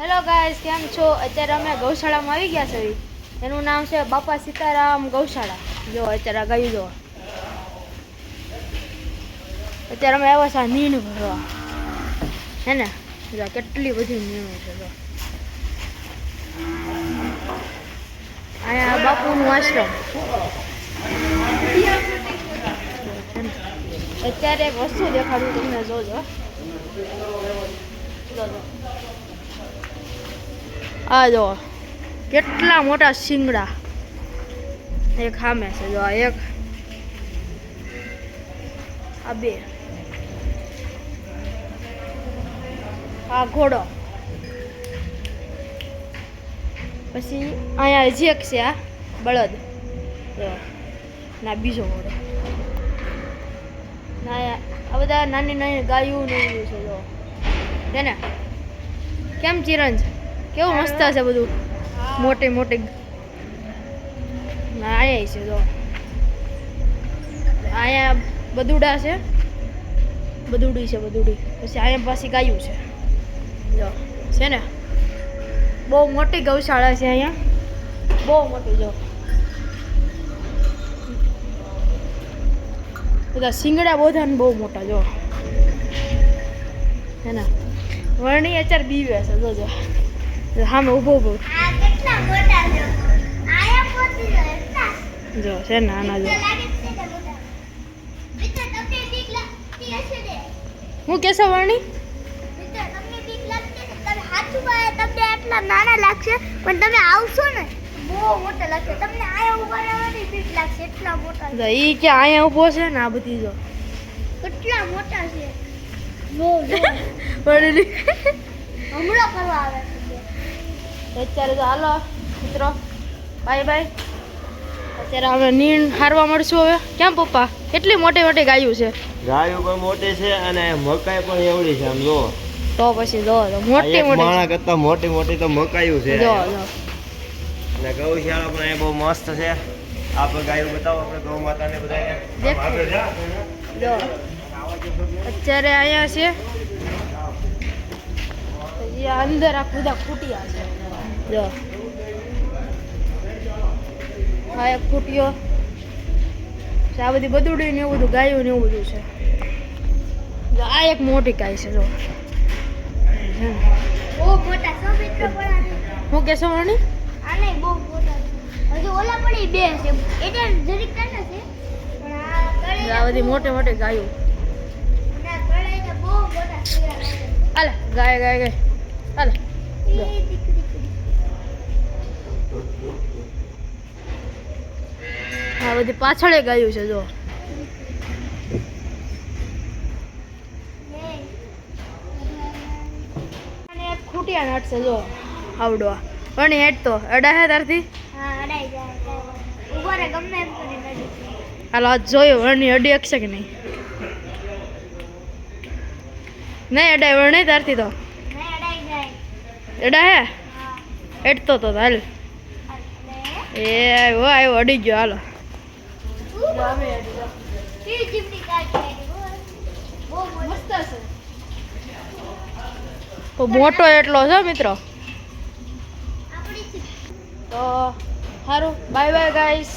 Hello guys કેમ છો? અત્યારે અમે ગૌશાળામાં આવી ગયા છે. એનું નામ છે બાપા સીતારામ ગૌશાળા. જો, અત્યારે ગયું જો અત્યારે અમે આવ્યા છે નીણ ભરવા. હે ને? જો કેટલી બધી નીણું છે, જો. અહીંયા બાપુનું આશ્રમ. અત્યારે એક વસ્તુ દેખાડું તમને જોજો. આ જો, કેટલા મોટા શિંગડા. એક સામે છે, જો આ એક, આ બે. આ ઘોડો. પછી અહીંયા જેક છે, આ બળદ. ના, બીજો ઘોડો. ના, આ બધા નાની નાની ગાયું ને એવું છે તેને કેમ ચિરંજ? કેવું મસ્ત છે બધું? મોટી મોટી આયા છે જો. અહીંયા બદુડા છે. બદુડી છે બદુડી. પછી અહીંયા પાછી ગાયું છે. જો. છે ને? બહુ મોટી ગૌશાળા છે અહીંયા. બહુ મોટી જો. બધા શિંગડા બધાને બહુ મોટા જો. હે ને? વર્ણી અત્યારે બીવે છે જોજો. સામે ઊભો ઊભો. આયા જો છે નાના જો. હું કેસો વર્ણી? નાના લાગશે પણ તમે આવશો ને બહુ મોટા લાગશે. તમને આયા ઊભા રહેવાની બીક લાગશે એટલા મોટા. જો ઈ કે અહીંયા ઊભો છે ને આ બધી જો. કેટલા મોટા છે? જો જો. વર્ણી હમણાં કરવા આવે છે. અત્યારે તો હાલો મિત્રો. Bye bye. અત્યારે અમે નીણ હારવા મળશું હવે. કેમ પપ્પા? કેટલી મોટી મોટી ગાયું છે? ગાયો પણ મોટી છે અને મકાઈ પણ એવડી છે આમ જો. તો પછી જો મોટી મોટી. માણા કરતા મોટી મોટી તો મકાયું છે. જો જો. અને ગૌશાળા પણ એ બહુ મસ્ત છે. આપણે ગાયું બતાવો આપણે ગૌ માતાને બધાને. આગળ જા. અત્યારે અહીંયા છે. અંદર આ બધા ખૂટિયા છે. જો. આ એક ખૂટ્યો. આ બધી બદુડી ને એવું બધું ગાયું ને એવું બધું છે. આ એક મોટી ગાય છે જો. હું કેશો પણ આ બધી મોટી મોટી ગાયો ના કળાઈને બહુ મોટા થયા લાગે. હાલે ગાય ગાય ગાય. હાલે. આ બધી પાછળ ગાયું છે જો. ખૂટિયા નટ છે જો આવડવા. પણ હેડ તો અડા હે તારથી. હાલો જોયું વરણી અડી શકશે કે નહીં? નહીં અડાય વરણી તારથી તો? નહીં અડા હે? હા. તો હાલ. એ આવ્યો આવ્યો અડી ગયો હાલો. મોટો એટલો છે મિત્રો? તો સારું બાય બાય ગાઈસ